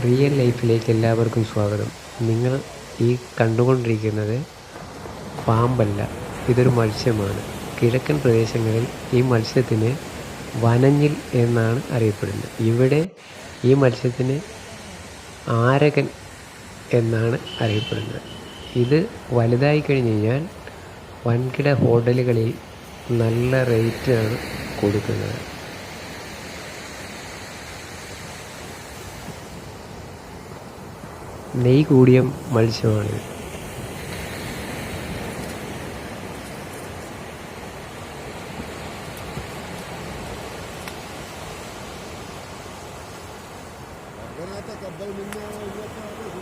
Real ലൈഫിലേക്ക് എല്ലാവർക്കും സ്വാഗതം. നിങ്ങൾ ഈ കണ്ടുകൊണ്ടിരിക്കുന്നത് പാമ്പല്ല ഇതൊരു മത്സ്യമാണ്. കിഴക്കൻ പ്രദേശങ്ങളിൽ ഈ മത്സ്യത്തിന് വനഞ്ഞിൽ എന്നാണ് അറിയപ്പെടുന്നത്. ഇവിടെ ഈ മത്സ്യത്തിന് ആരകൻ എന്നാണ് അറിയപ്പെടുന്നത്. ഇത് വലുതായി കഴിഞ്ഞ് കഴിഞ്ഞാൽ വൻകിട ഹോട്ടലുകളിൽ നല്ല റേറ്റാണ് കൊടുക്കുന്നത്. നെയ് കൂടിയ മത്സ്യമാണ് Gracias.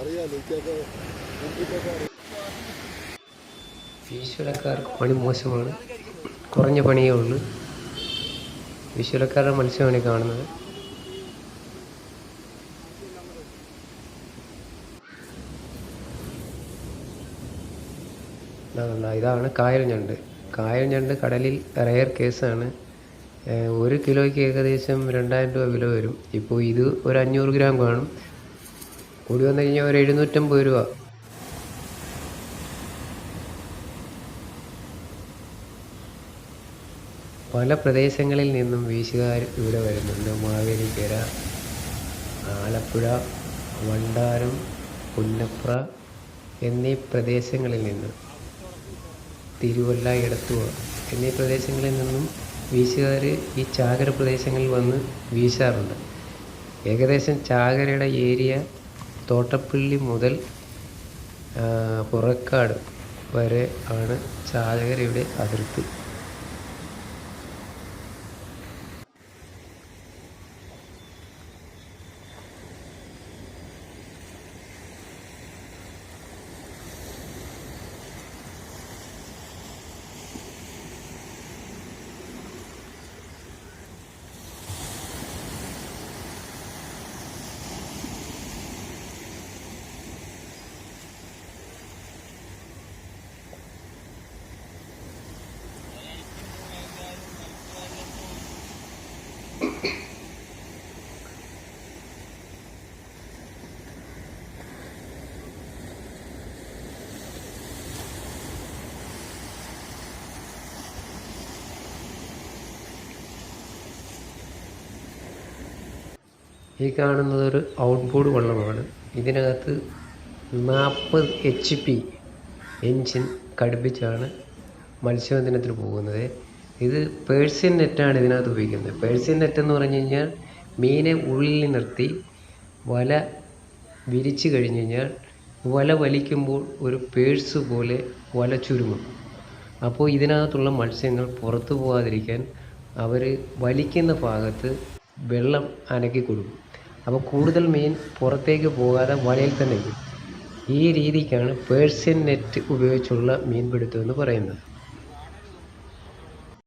അറിയാലോ എനിക്കൊക്കെ മുമ്പിട്ടൊക്കെ അറിയാം. വീശുവലക്കാർക്ക് പണി മോശമാണ്. കുറഞ്ഞ പണിയേ ഉള്ളൂ. വിശ്വലക്കാരുടെ മത്സ്യമാണ് കാണുന്നത്. ഇതാണ് കായൽ ഞണ്ട്. കായൽ ഞണ്ട് കടലിൽ റെയർ കേസാണ്. ഒരു കിലോയ്ക്ക് ഏകദേശം രണ്ടായിരം രൂപ വില വരും. ഇപ്പോൾ ഇത് ഒരു അഞ്ഞൂറ് ഗ്രാം കാണും. കൂടി വന്നു കഴിഞ്ഞാൽ ഒരു എഴുന്നൂറ്റമ്പത് രൂപ. പല പ്രദേശങ്ങളിൽ നിന്നും വീശുകാർ ഇവിടെ വരുന്നുണ്ട്. മാവേലിക്കര ആലപ്പുഴ വണ്ടാനം പുന്നപ്ര എന്നീ പ്രദേശങ്ങളിൽ നിന്ന് തിരുവല്ല എടത്തുവ എന്നീ പ്രദേശങ്ങളിൽ നിന്നും വീശുകാർ ഈ ചാകര പ്രദേശങ്ങളിൽ വന്ന് വീശാറുണ്ട്. ഏകദേശം ചാകരയുടെ ഏരിയ തോട്ടപ്പള്ളി മുതൽ പുറക്കാട് വരെ ആണ് ചാകരയുടെ അതിർത്തി. ഈ കാണുന്നത് ഒരു ഔട്ട്ബോർഡ് വള്ളമാണ്. ഇതിനകത്ത് നാൽപ്പത് എച്ച് പി എൻജിൻ ഘടിപ്പിച്ചാണ് മത്സ്യബന്ധനത്തിന് പോകുന്നത്. ഇത് പേഴ്സ്യൻ നെറ്റാണ് ഇതിനകത്ത് ഉപയോഗിക്കുന്നത്. പേഴ്സ്യൻ നെറ്റ് എന്ന് പറഞ്ഞു കഴിഞ്ഞാൽ മീനെ ഉള്ളിൽ നിർത്തി വല വിരിച്ചു കഴിഞ്ഞ് കഴിഞ്ഞാൽ വല വലിക്കുമ്പോൾ ഒരു പേഴ്സ് പോലെ വല ചുരുങ്ങും. അപ്പോൾ ഇതിനകത്തുള്ള മത്സ്യങ്ങൾ പുറത്തു പോകാതിരിക്കാൻ അവർ വലിക്കുന്ന ഭാഗത്ത് വെള്ളം അനക്കി കൊടുക്കും അപ്പോൾ കൂടുതൽ മീൻ പുറത്തേക്ക് പോകാതെ വലയിൽ തന്നെ ഈ രീതിക്കാണ് പേഴ്സ്യൻ നെറ്റ് ഉപയോഗിച്ചുള്ള മീൻപിടുത്തം എന്ന് പറയുന്നത്.